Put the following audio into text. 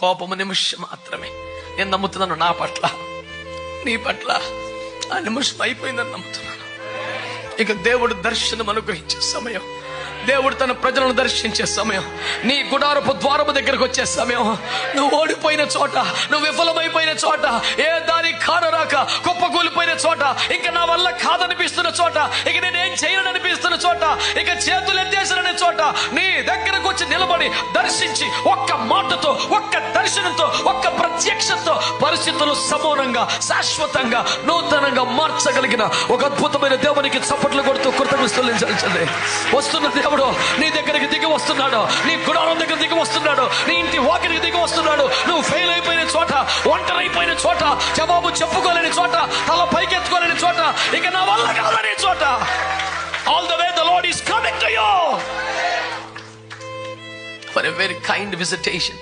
కోపము నిమిషం మాత్రమే. నేను నమ్ముతున్నాను నా పట్ల నీ పట్ల. ఆ నిమిషం అయిపోయిందని నమ్ముతున్నాను. ఇక దేవుడు దర్శనం అనుగ్రహించే సమయం. దేవుడు తన ప్రజలను దర్శించే సమయం. నీ గుడారపు ద్వారపు దగ్గరకు వచ్చే సమయం. నువ్వు ఓడిపోయిన చోట నువ్వు విఫలమైపోయిన చోట ఏ దాని కాడరాక కుప్పకూలిపోయిన చోట ఇంకా నా వల్ల కాదనిపిస్తున్న చోట ఇక నేను ఏం చోట ఇక చేతులు ఎత్తేసాననే చోట నీ దగ్గరకు వచ్చి నిలబడి దర్శించి ఒక్క మాటతో ఒక్క దర్శనంతో ఒక్క ప్రత్యక్షంతో పరిస్థితులు సమూలంగా శాశ్వతంగా నూతనంగా మార్చగలిగిన ఒక అద్భుతమైన దేవునికి చప్పట్లు కొడుతూ కృతజ్ఞతలు వస్తున్న దేవుడు నీ దగ్గరికి దిగి వస్తున్నాడు. నీ గుడారం దగ్గర దిగి వస్తున్నాడు. నీ ఇంటి వాకిరికి దిగి వస్తున్నాడు. నువ్వు ఫెయిల్ అయిపోయిన చోట ఒంటరైపోయిన చోట జవాబు చెప్పుకోలేని చోట తల పైకెత్తుకోలేని చోట ఇక నా వల్ల కాదనే చోట. all the way the Lord is coming to you for a very kind visitation.